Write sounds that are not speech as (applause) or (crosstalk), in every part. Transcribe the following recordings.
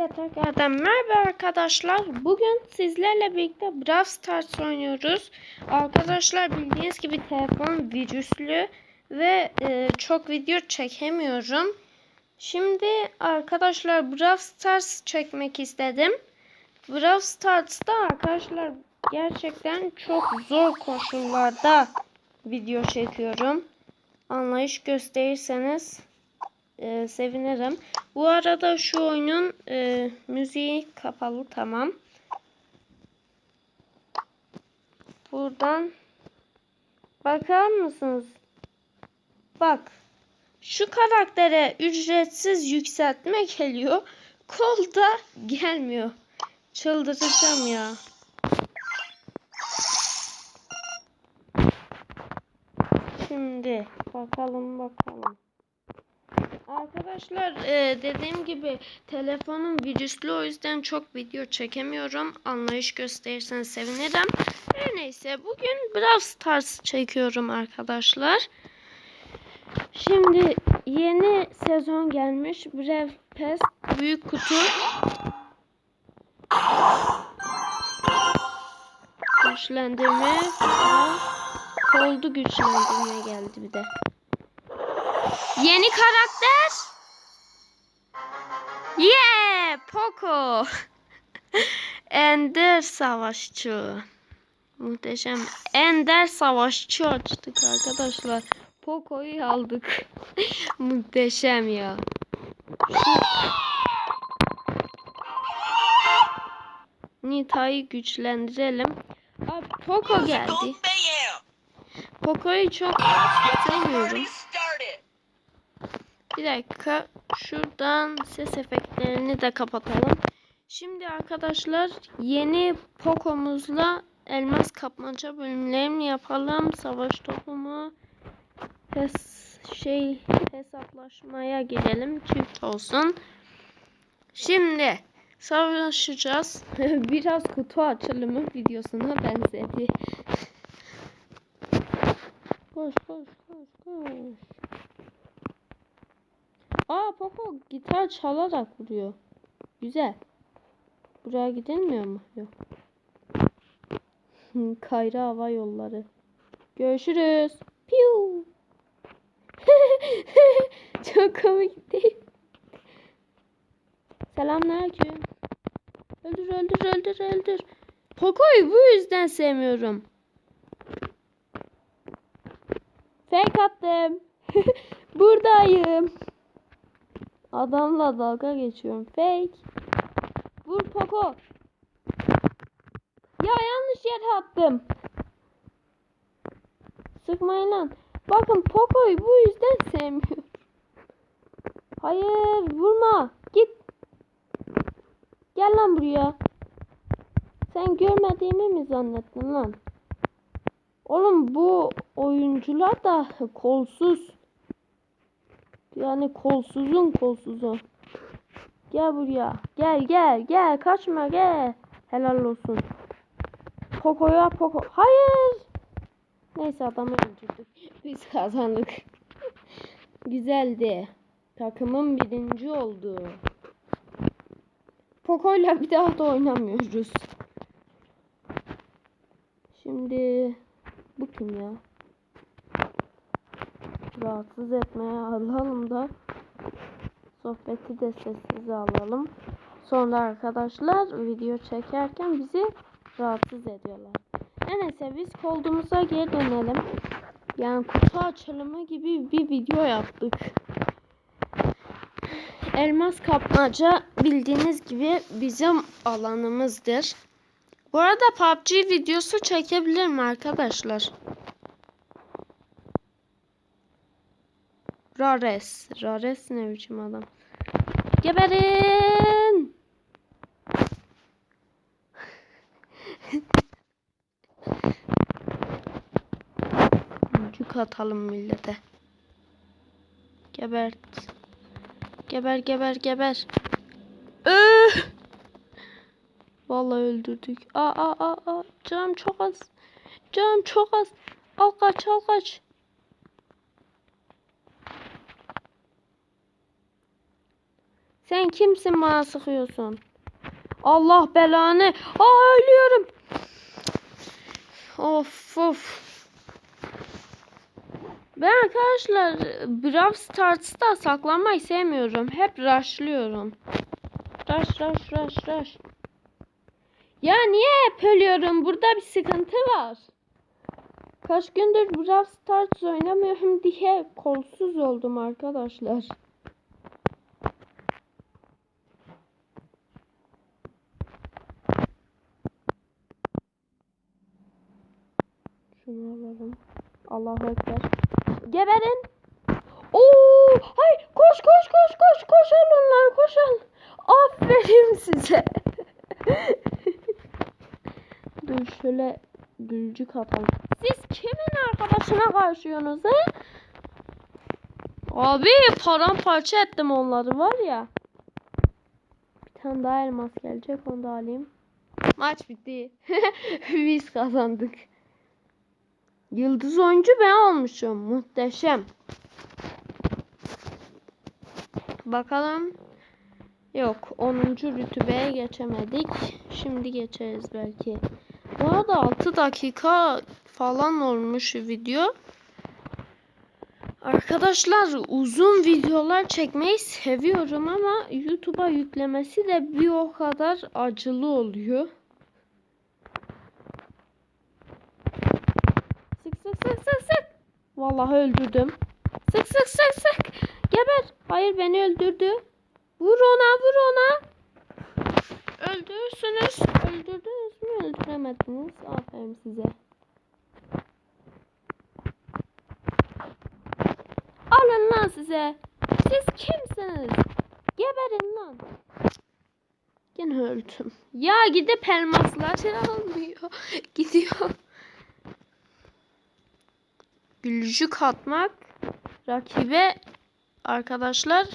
Hepinize tekrardan merhaba arkadaşlar. Bugün sizlerle birlikte Brawl Stars oynuyoruz. Arkadaşlar bildiğiniz gibi telefon virüslü ve e, çok video çekemiyorum. Şimdi arkadaşlar Brawl Stars çekmek istedim. Brawl Stars'ta arkadaşlar gerçekten çok zor koşullarda video çekiyorum. Anlayış gösterirseniz e, sevinirim. Bu arada şu oyunun e, müziği kapalı tamam. Buradan bakar mısınız? Bak şu karaktere ücretsiz yükseltme geliyor. Kolda gelmiyor. Çıldıracağım ya. Şimdi bakalım bakalım. Arkadaşlar e, dediğim gibi telefonum virüslü o yüzden çok video çekemiyorum. Anlayış gösterirseniz sevinirim. Her neyse bugün Brawl Stars çekiyorum arkadaşlar. Şimdi yeni sezon gelmiş. Brawl Pass büyük kutu. Güçlendirme. Koldu güçlendirme geldi bir de. Yeni karakter. Yeah, Poco. (laughs) Ender savaşçı. Muhteşem. Ender savaşçı açtık arkadaşlar. Poco'yu aldık. (laughs) Muhteşem ya. Nita'yı güçlendirelim. Abi Poco geldi. Poco'yu çok sevmiyorum. Bir dakika. Şuradan ses efektlerini de kapatalım. Şimdi arkadaşlar yeni Poco'muzla elmas kapmaca bölümlerini yapalım. Savaş topumu hes şey hesaplaşmaya girelim. Çift olsun. Şimdi savaşacağız. (laughs) Biraz kutu açılımı videosuna benzedi. Koş koş koş koş. Aa Poco gitar çalarak vuruyor. Güzel. Buraya gidilmiyor mu? Yok. (laughs) Kayra Hava Yolları. Görüşürüz. Piu. (laughs) Çok komik değil. Selamünaleyküm. Öldür öldür öldür öldür. Poco'yu bu yüzden sevmiyorum. Fake attım. (laughs) Buradayım. Adamla dalga geçiyorum. Fake. Vur Poco. Ya yanlış yere attım. Sıkmayın lan. Bakın Poco'yu bu yüzden sevmiyorum. Hayır vurma. Git. Gel lan buraya. Sen görmediğimi mi zannettin lan? Oğlum bu oyuncular da kolsuz. Yani kolsuzun kolsuzu. Gel buraya. Gel gel gel. Kaçma gel. Helal olsun. Poco'ya Poco. Hayır. Neyse adamı öldürdük. Biz kazandık. (laughs) Güzeldi. Takımın birinci oldu. Poco'yla bir daha da oynamıyoruz. Şimdi bu kim ya? Rahatsız etmeye alalım da sohbeti de sessize alalım. Sonra arkadaşlar video çekerken bizi rahatsız ediyorlar. Neyse biz kolduğumuza geri dönelim. Yani kutu açılımı gibi bir video yaptık. Elmas kapmaca bildiğiniz gibi bizim alanımızdır. Bu arada PUBG videosu çekebilirim arkadaşlar. Rares. Rares ne biçim adam? Geberin! Cük atalım millete. Gebert. Geber geber geber. Öh! Vallahi öldürdük. Aa aa aa. Canım çok az. Canım çok az. Al kaç al kaç. Sen kimsin bana sıkıyorsun? Allah belanı. Aa ölüyorum. Of of. Ben arkadaşlar Brawl Stars'ta saklanmayı sevmiyorum. Hep rushlıyorum. Rush rush rush rush. Ya niye hep ölüyorum? Burada bir sıkıntı var. Kaç gündür Brawl Stars oynamıyorum diye kolsuz oldum arkadaşlar. Şunu alalım. Allahu Ekber. Geberin. Oo! Hay koş koş koş koş koşun onlar koşun. Aferin (laughs) size. Dur şöyle gülcük atalım. Siz kimin arkadaşına karşıyorsunuz he? Abi paramparça ettim onları var ya. Bir tane daha elmas gelecek onu da alayım. Maç bitti. (laughs) Biz kazandık. Yıldız oyuncu ben olmuşum. Muhteşem. Bakalım. Yok 10. rütbeye geçemedik. Şimdi geçeriz belki. Bu arada 6 dakika falan olmuş video. Arkadaşlar uzun videolar çekmeyi seviyorum ama YouTube'a yüklemesi de bir o kadar acılı oluyor. Sık sık sık sık. Vallahi öldürdüm. Sık sık sık sık. Geber. Hayır beni öldürdü. Vur ona vur ona. Öldürürsünüz. Öldürdünüz mü? Öldüremediniz. Aferin size. Alın lan size. Siz kimsiniz? Geberin lan. Yine öldüm. Ya gidip elmaslar almıyor. (laughs) Gidiyor. Gülücük atmak rakibe arkadaşlar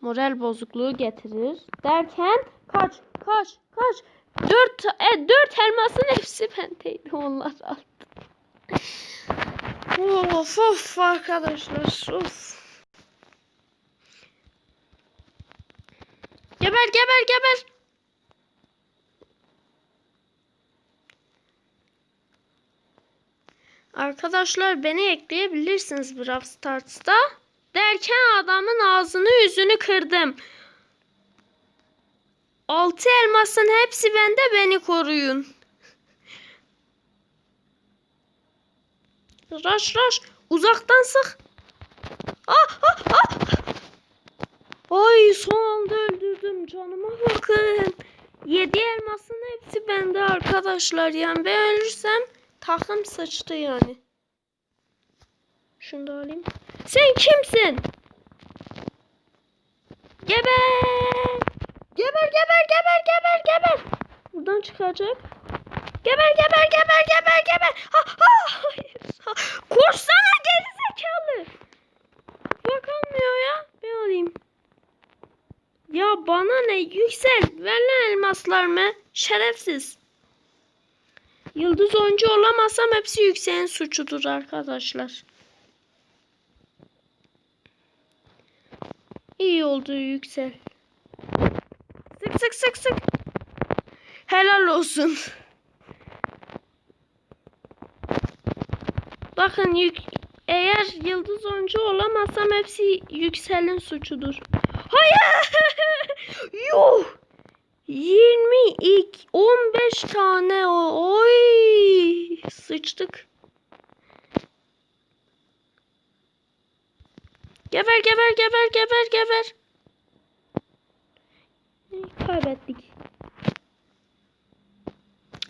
moral bozukluğu getirir. Derken kaç kaç kaç. Dört, e, dört elmasın hepsi (laughs) bendeydi. Onlar aldı. Of of arkadaşlar of. Geber geber geber. Arkadaşlar beni ekleyebilirsiniz Brawl Stars'ta. Derken adamın ağzını yüzünü kırdım. Altı elmasın hepsi bende beni koruyun. Raş raş uzaktan sık. Ah ah ah. Ay son anda öldürdüm canıma bakın. Yedi elmasın hepsi bende arkadaşlar. Yani ben ölürsem takım sıçtı yani. Şunu da alayım. Sen kimsin? Geber! Geber geber geber geber geber. Buradan çıkacak. Geber geber geber geber geber. Ha ha. Ha. Koşsana geri zekalı. Bakalmıyor ya. Ben alayım. Ya bana ne yüksel. Ver lan elmaslarımı. Şerefsiz. Yıldız oyuncu olamazsam hepsi yükseğin suçudur arkadaşlar. İyi oldu yüksel. Sık sık sık sık. Helal olsun. Bakın yük eğer yıldız oyuncu olamazsam hepsi yükselin suçudur. Hayır! (laughs) Yuh! 22 15 tane. Oy! Sıçtık. Geber geber geber geber geber. Kaybettik.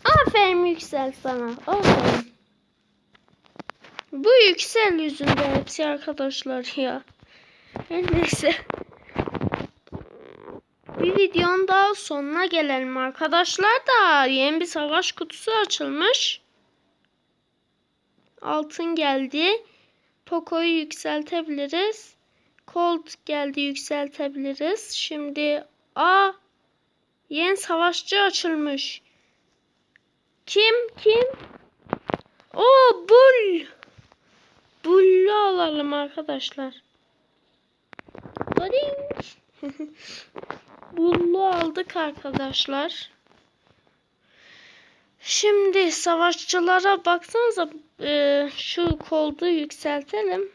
Aferin Yüksel sana. Aferin. Bu Yüksel yüzünden hepsi arkadaşlar ya. Her neyse. Bir videonun daha sonuna gelelim arkadaşlar da yeni bir savaş kutusu açılmış. Altın geldi. Poco'yu yükseltebiliriz. Colt geldi yükseltebiliriz. Şimdi a yeni savaşçı açılmış. Kim kim? O Bull. Bull'u alalım arkadaşlar. Bading. (laughs) Bullu aldık arkadaşlar. Şimdi savaşçılara baksanıza e, şu koltuğu yükseltelim.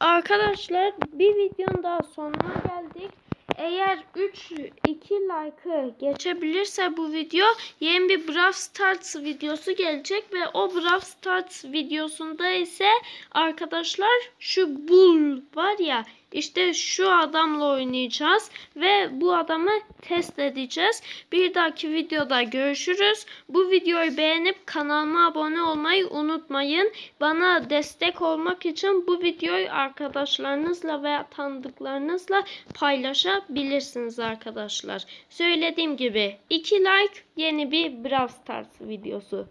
Arkadaşlar bir videonun daha sonuna geldik. Eğer 3 2 like'ı geçebilirse bu video yeni bir Brawl Stars videosu gelecek ve o Brawl Stars videosunda ise arkadaşlar şu Bull var ya işte şu adamla oynayacağız ve bu adamı test edeceğiz. Bir dahaki videoda görüşürüz. Bu videoyu beğenip kanalıma abone olmayı unutmayın. Bana destek olmak için bu videoyu arkadaşlarınızla veya tanıdıklarınızla paylaşabilirsiniz arkadaşlar. Söylediğim gibi 2 like yeni bir Brawl Stars videosu.